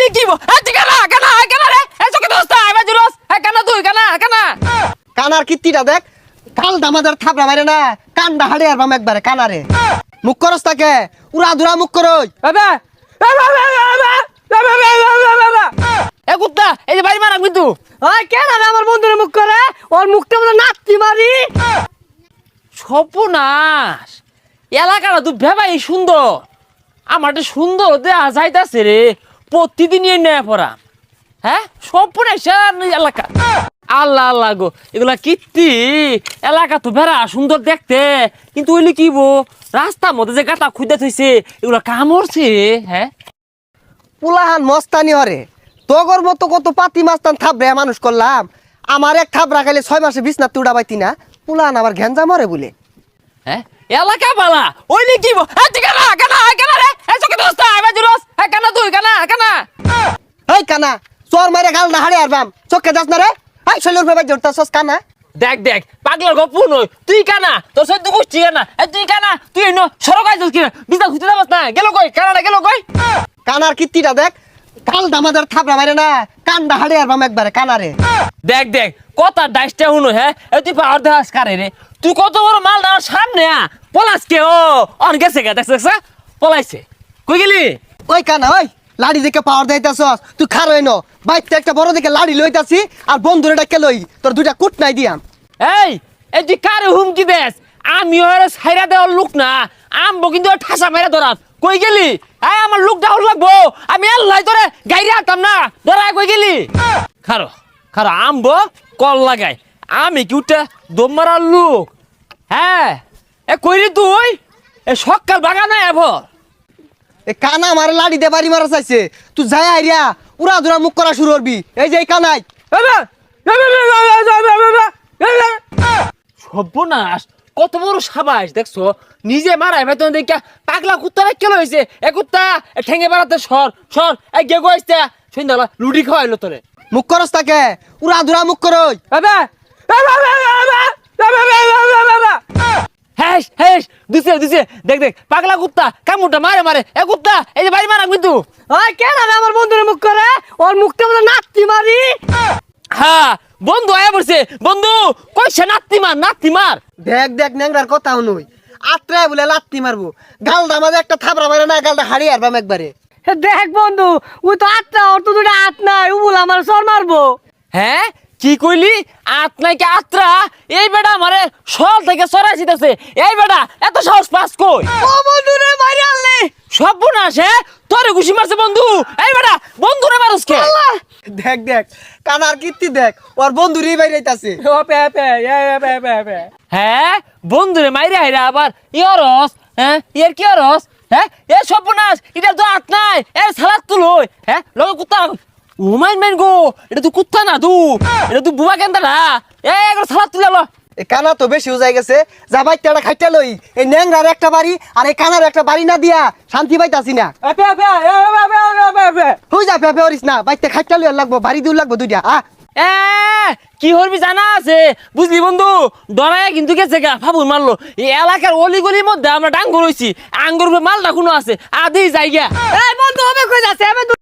Oily কি বো এ তুই কানা কানা কানা রে? এ চকে দোস্ত আইবা জুরস এ কানা তুই কানা কানা। কানার কীর্তিটা দেখ কাল দামাদার থাপড়া মারে না কান্দা হাড়ে আর বাম একবারে কানারে মুখ করস তাকে উড়া দুরা মুখ করই বাবা বাবা বাবা বাবা বাবা বাবা এ কুত্তা এই যে বাড়ি মারা কিন্তু। ওই কেন আমি আমার বন্ধুর মুখ করে? ওর মুখটা মতো নাচতি মারি। সর্বনাশ। এলাকাটা তো ভেবাই সুন্দর। আমার তো সুন্দর দেয়া যাইতাছে রে। প্রতিদিন এই নেয়া পড়া হ্যাঁ? সর্বনাশ এলাকা। আল্লাহ আল্লাহ গো এগুলা কীর্তি। এলাকা তো ভেড়া সুন্দর দেখতে। কিন্তু ওইলি কি বো রাস্তার মধ্যে যে গাটা খুঁজে থইছে এগুলা কামড়ছে হ্যাঁ? পুলাহান মস্তানি হরে। তোগর মতো কত পাতি মাস্তান থাপড়ে মানুষ করলাম। আমার এক থাপড়া খাইলে ছয় মাসে বিছনা তুড়া পাইতি না। পুলাহান আবার ঘ্যাঞ্জা মরে বলে। হ্যাঁ? এলাকা বালা ওইলি কি বো তুই কানা? কানা? কানা রে? এ চকে দোস্ত কানা কানা কানা কানা। চোর মারে গাল না হাড়ে আর বাম। চোখে যাস না রে। এই শৈলর ভাই জোরতা সস কানা। দেখ দেখ পাগলার গপ্প নই তুই কানা তোর সদ্য গোষ্ঠী কানা। এ তুই কানা তুই এনো সরক আইছিস কিনা? বিজা খুঁজতে যাবাস না? গেল কই? কানাডা গেল কই? কানার কীর্তিটা দেখ। কাল দামাদার থাপড়া মারে না কান্দা হাড়ে আর বাম একবারে কানারে দেখ দেখ কথা ডাইসটা শুনো হ্যাঁ? এ তুই পাওয়ার দেখাস কারে রে? তুই কত বড় মাল আমার সামনে আ পলাস কে? ও অন গেছে গে দেখছ দেখছ পলাইছে। কই গেলি? ওই কানা ওই। লাড়ি দেখে পাওয়ার দিতেছস তুই খারোই ন। বাইতে একটা বড় দেখে লাড়ি লইতাছি, আর বন্ধুরে ডাকে লই তোর দুইটা কুট নাই দিয়াম এই এই তুই কারে হুমকি দেস? আমি ওরে সাইরা দেওয়ার লোক না আমবো কিন্তু ঠাসা মেরে ধরাস। কই গেলি? এই, আমার লোক ডাউন লাগবো। আমি আল্লাহ তোরে গাইরে আনতাম না। ধরায় কই গেলি? খারো খারো আমবো কল লাগাই। আমি কি উঠে দম মারার লোক? হ্যাঁ এ কইরি তুই? এ সকাল বাগানে এভর এ কানা আমার লাড়ি দে বাড়ি মারা চাইছে। তুই যাই আইরিয়া উড়া দুরা মুখ করা শুরু করবি। এই যে এই কানাই সর্বনাশ কত বড় সাবাস দেখছ? নিজে মারাই ভাই তোমার দেখা পাগলা কুত্তা কেন হয়েছে। এ কুত্তা ঠেঙে বেড়াতে সর সর এ গে গোয়াইছে সন্ধ্যাবেলা লুডি খাওয়াইলো তোরে। মুখ করস তাকে উড়া দুরা মুখ করই বাবা হ্যাঁ দুসে দুসে দেখ দেখ পাগলা কুত্তা কামুটা মারে মারে। এ কুত্তা এই যে বাড়ি মারা কিন্তু। ওই কেন আমার বন্ধুর মুখ করে? ওর মুখটা মতো নাচতি মারি। হ্যাঁ বন্ধু আয়া পড়ছে। বন্ধু কইছে নাত্তি মার নাত্তি মার। দেখ দেখ ন্যাংরার কথা হনুই আত্রায় বলে লাত্তি মারবো। গালটা আমাদের একটা থাপড়া মারে না গালটা হাড়ি আর বাম একবারে। হে দেখ বন্ধু ওই তো আটটা ওর তো দুটা হাত নাই ও বলে আমার সর মারবো। হ্যাঁ কি কইলি? আত নাকি আত্রা? এই বেটা আমারে সল থেকে সরাই দিতেছে। এই বেটা এত সাহস পাস কই? ও বন্ধু রে মারি আনলে সর্বনাশ হ্যাঁ? তোরে ঘুষি মারছে বন্ধু। এই বেটা বন্ধুরে মারুস কে? দেখ দেখ কানার কীর্তি দেখ ওর বন্ধুরই বাইরেইতাছে ও পে পে এ পে পে পে। হ্যাঁ? বন্ধুরে মাইরে হাইরা আবার ইয়রস হ্যাঁ? ইয়ার কি অরস? হ্যাঁ? এ সর্বনাশ এটা তো আত নাই এ সালাদ তুলই হ্যাঁ? লগে কুত্তা ও মাইন মাইন গো এটা তো কুত্তা না তু এটা তো বুবা কেন্দা না এ একবার সালাদ তুলে লো এই কানা তো বেশি উজাই গেছে যা বাইতে একটা খাইতে লই এই ন্যাংরার একটা বাড়ি আর এই কানার একটা বাড়ি না দিয়া শান্তি পাইতাছি না এ পে পে এ পে পে এ পে পে হই যা পেপে হরিস না বাইতে খাইতে লই লাগবো বাড়ি দিউ লাগবো দুইটা আ এ কি হরবি জানা আছে বুঝলি বন্ধু ডরায় কিন্তু গেছে গা ফাবুর মারলো এই এলাকার অলিগলির মধ্যে আমরা ডাঙ্গর হইছি আঙ্গুর মালটা কোনো আছে আদি জায়গা এই বন্ধু হবে কই যাচ্ছে আমি